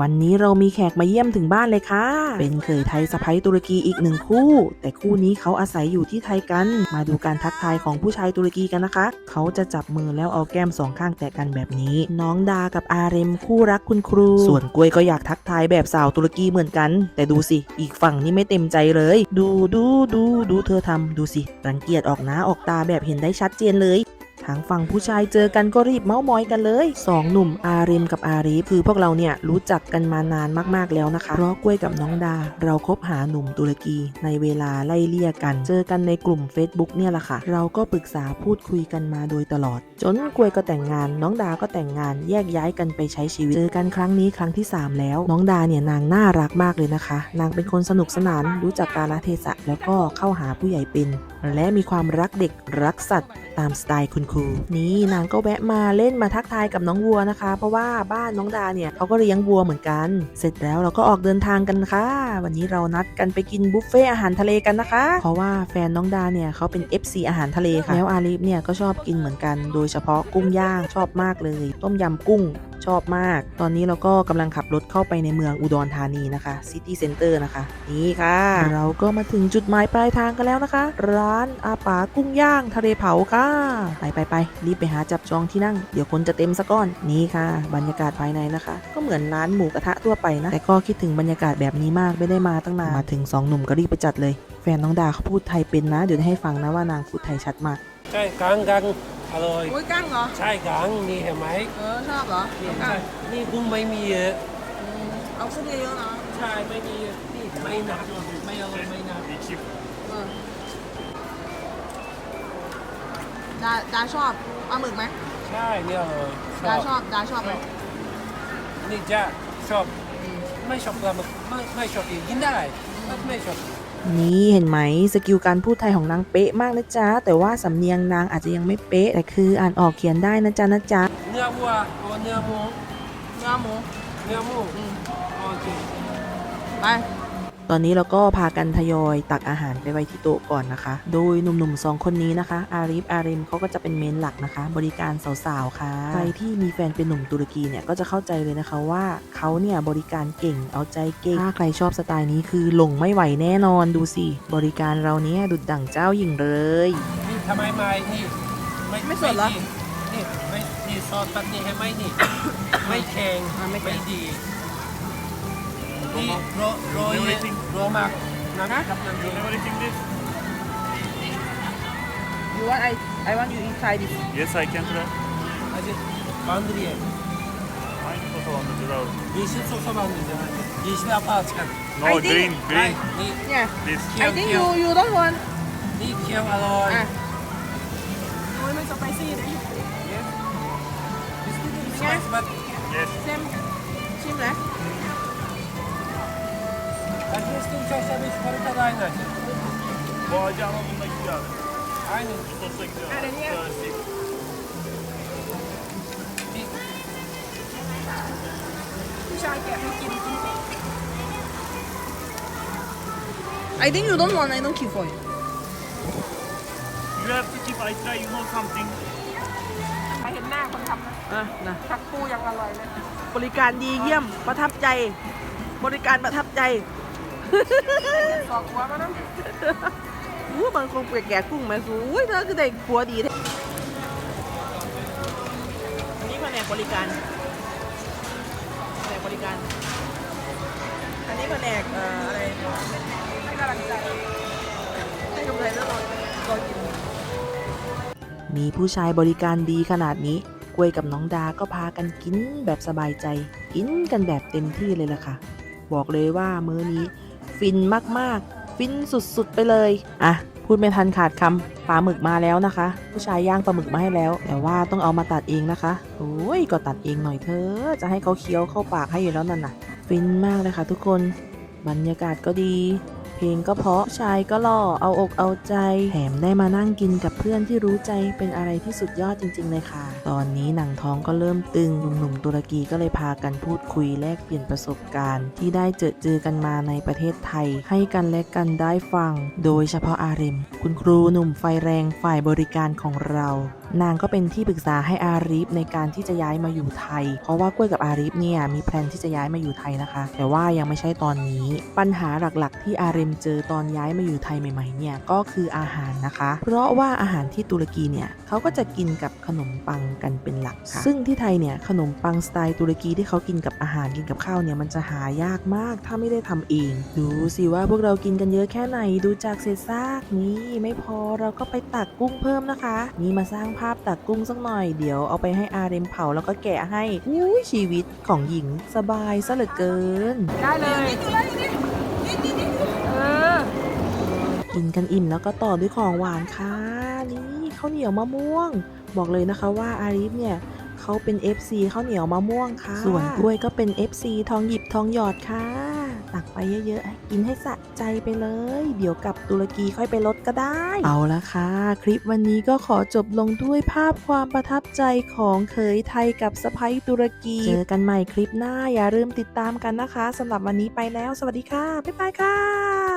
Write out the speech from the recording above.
วันนี้เรามีแขกมาเยี่ยมถึงบ้านเลยค่ะ เป็นเคยไทยสะพ้ยตุรกีอีกหนึ่งคู่ แต่คู่นี้เขาอาศัยอยู่ที่ไทยกัน มาดูการทักทายของผู้ชายตุรกีกันนะคะ เขาจะจับมือแล้วเอาแก้มสองข้างแตะกันแบบนี้ น้องดากับอาเรมคู่รักคุณครู ส่วนกล้วยก็อยากทักทายแบบสาวตุรกีเหมือนกัน แต่ดูสิ อีกฝั่งนี่ไม่เต็มใจเลย ดูดูดูดูเธอทำดูสิ รังเกียจออกหน้าออกตาแบบเห็นได้ชัดเจนเลย ทางฝั่งผู้ชายเจอกันก็รีบเม้ามอยกันเลยสองหนุ่มอาริมกับอารีฟคือพวกเราเนี่ยรู้จักกันมานานมากๆแล้วนะคะ เพราะกล้วยกับน้องดา เราคบหาหนุ่มตุรกี ในเวลาไล่เลี่ยกัน เจอกันในกลุ่ม Facebook เนี่ยแหละค่ะ เราก็ปรึกษาพูดคุยกันมาโดยตลอด จนกล้วยก็แต่งงาน น้องดาก็แต่งงานแยกย้ายกันไปใช้ชีวิต เจอกันครั้งนี้ครั้งที่ 3 แล้ว น้องดาเนี่ยนางน่ารักมากเลยนะคะ นางเป็นคนสนุกสนาน รู้จักกาลเทศะแล้วก็เข้าหาผู้ใหญ่เป็น และมีความรักเด็กรักสัตว์ตามสไตล์คุณ cool นี่นางก็แวะมาเล่นมาทักทายกับน้องวัวนะคะ เพราะว่าบ้านน้องดาเนี่ยเขาก็เลี้ยงวัวเหมือนกัน เสร็จแล้วเราก็ออกเดินทางกันค่ะ วันนี้เรานัดกันไปกินบุฟเฟ่อาหารทะเลกันนะคะ เพราะว่าแฟนน้องดาเนี่ยเขาเป็น FC อาหารทะเลค่ะแล้วอาลีฟเนี่ยก็ชอบกินเหมือนกัน โดยเฉพาะกุ้งย่างชอบมากเลย ต้มยำกุ้ง ชอบมาก ตอนนี้เราก็กำลังขับรถเข้าไปในเมืองอุดรธานีนะคะซิตี้เซ็นเตอร์นะคะ นี่ค่ะ เราก็มาถึงจุดหมายปลายทางกันแล้วนะคะ ร้านอาป๋ากุ้งย่างทะเลเผาค่ะ ไปไปไปรีบไปหาจับจองที่นั่ง เดี๋ยวคนจะเต็มซะก่อน นี่ค่ะ บรรยากาศภายในนะคะ ก็เหมือนร้านหมูกระทะทั่วไปนะ แต่ก็คิดถึงบรรยากาศแบบนี้มากไม่ได้มาตั้งนาน มาถึงสองหนุ่มก็รีบไปจัดเลย แฟนน้องดาเขาพูดไทยเป็นนะ เดี๋ยวจะให้ฟังนะว่านางพูดไทยชัดมาก ใช่กังกัง อร่อยอุ้ยกั้งเหรอ ใช่กังนี่เห็นไหมเออชอบเหรอนี่กั้ใช่งนี่กุ้งไม่มีเยอะอืมเอากุ้งเยอะๆเนาะใช่ไม่มีเยอะนี่ไม่หนักไม่อร่อยไม่หนักเออดาดาชอบปลาหมึกไหมใช่นี่อร่อยดาชอบดาชอบไหมนี่จะชอบไม่ชอบปลาหมึกไม่ไม่ชอบกินกินได้แต่ไม่ชอบ นี่เห็นไหมสกิลการพูดไทยของนางเป๊ะมากนะจ๊ะ แต่ว่าสำเนียงนางอาจจะยังไม่เป๊ะ แต่คืออ่านออกเขียนได้นะจ๊ะนะจ๊ะเนื้อวัวเนื้อหมูเนื้อหมูเนื้อหมูโอเคไป ตอนนี้เราก็พากันทยอยตักอาหารไปไว้ที่โต๊ะก่อนนะคะ โดยหนุ่มๆสองคนนี้นะคะ อาริฟอาริมเขาก็จะเป็นเมนหลักนะคะ บริการสาวๆค่ะ ใครที่มีแฟนเป็นหนุ่มตุรกีเนี่ยก็จะเข้าใจเลยนะคะว่าเขาเนี่ยบริการเก่งเอาใจเก่ง ถ้าใครชอบสไตล์นี้คือหลงไม่ไหวแน่นอนดูสิ บริการเราเนี่ยดุดดั่งเจ้าหญิงเลยนี่ทำไมไม่นี่ไม่ไม่สดเหรอนี่ไม่นี่ซอสแบบนี้เห็นไหมนี่ ไม่แข็งอะไม่แข็งดี Roma. Ro ro Roma. You never eating this? You want I I want you inside this. Yes, I can try. This is ye. Aynı sosa bandırdır abi. Yeşil sosa bandırdır. Yeşil hapa çıkar. No, I green, green. I, yeah. This. I think you you don't want. Ni kiam aloy. Ah. Oy, to spicy din. Yes. This yes. Same. Same, right? Mm-hmm. ชิมเลย herkes de uçak serbest parita da aynı acı. Bu acı ama bunda güzel. Aynı. Bu sosta güzel. Hadi ye. Klasik. Bir ผู้ชายแกะให้กินกิน I think you don't want I don't keep for you You have to keep I try, you know something. ไปเห็นหน้าคนทำนะอะนะผักปูยังอร่อยเลย บริการดีเยี่ยมประทับใจ บริการประทับใจ สอกหัวมานะอู้บางคนเปียกแก่กุ้งแม่สูอุ้ยเธอคือได้ผัวดีแท้อันนี้แผนกบริการแผนกบริการ อันนี้แผนกเอ่ออะไรให้กำลังใจให้กำไรแล้วรอรอกินมีผู้ชายบริการดีขนาดนี้กล้วยกับน้องดาก็พากันกินแบบสบายใจ กินกันแบบเต็มที่เลยล่ะค่ะ บอกเลยว่ามื้อนี้ ฟินมากๆ ฟินสุดๆไปเลย อะ พูดไม่ทันขาดคำปลาหมึกมาแล้วนะคะ ผู้ชายย่างปลาหมึกมาให้แล้ว แต่ว่าต้องเอามาตัดเองนะคะโอ้ยก็ตัดเองหน่อยเถอะจะให้เขาเคี้ยวเข้าปากให้อยู่แล้วนั่นน่ะ ฟินมากเลยค่ะทุกคน บรรยากาศก็ดี เพลงก็เพราะชายก็หล่อเอาอกเอาใจแถมได้มานั่งกินกับเพื่อนที่รู้ใจเป็นอะไรที่สุดยอดจริง ๆ เลยค่ะ ตอนนี้หนังท้องก็เริ่มตึงหนุ่มๆตุรกีก็เลยพากันพูดคุยแลกเปลี่ยนประสบการณ์ ที่ได้เจอเจอกันมาในประเทศไทย ให้กันและกันได้ฟัง โดยเฉพาะอาริม คุณครูหนุ่มไฟแรงฝ่ายบริการของเรา นางก็เป็นที่ปรึกษาให้อารีฟในการที่จะย้ายมาอยู่ไทย เพราะว่ากล้วยกับอารีฟเนี่ยมีแพลนที่จะย้ายมาอยู่ไทยนะคะ แต่ว่ายังไม่ใช่ตอนนี้ ปัญหาหลักๆ ที่อาเรมเจอตอนย้ายมาอยู่ไทยใหม่ๆเนี่ยก็คืออาหารนะคะ เพราะว่าอาหารที่ตุรกีเนี่ยเขาก็จะกินกับขนมปังกันเป็นหลักค่ะซึ่งที่ไทยเนี่ยขนมปังสไตล์ตุรกีที่เขากินกับอาหารกินกับข้าวเนี่ยมันจะหายากมากถ้าไม่ได้ทำเอง ดูสิว่าพวกเรากินกันเยอะแค่ไหนดูจากเศษซากนี่ไม่พอเราก็ไปตักกุ้งเพิ่มนะคะ นี่มาสร้างภาพตักกุ้งสักหน่อยเดี๋ยวเอาไปให้อาเรมเผาแล้วก็แกะให้อุ้ยชีวิตของหญิงสบายซะเหลือเกิน ได้เลยเออกินกันอิ่มแล้วก็ต่อด้วยของหวานค่ะนี่ข้าวเหนียวมะม่วง บอกเลยนะคะว่าอาริฟเนี่ยเขาเป็น FC ข้าวเหนียวมะม่วงค่ะ ส่วนกล้วยก็เป็น FC ทองหยิบทองหยอดค่ะ ตักไปเยอะๆ กินให้สะใจไปเลย เดี๋ยวกลับตุรกีค่อยไปลดก็ได้ เอาละค่ะ คลิปวันนี้ก็ขอจบลงด้วยภาพความประทับใจของเขยไทยกับสะพ้ยตุรกี เจอกันใหม่คลิปหน้าอย่าลืมติดตามกันนะคะสำหรับวันนี้ไปแล้ว สวัสดีค่ะ บ๊ายบายค่ะ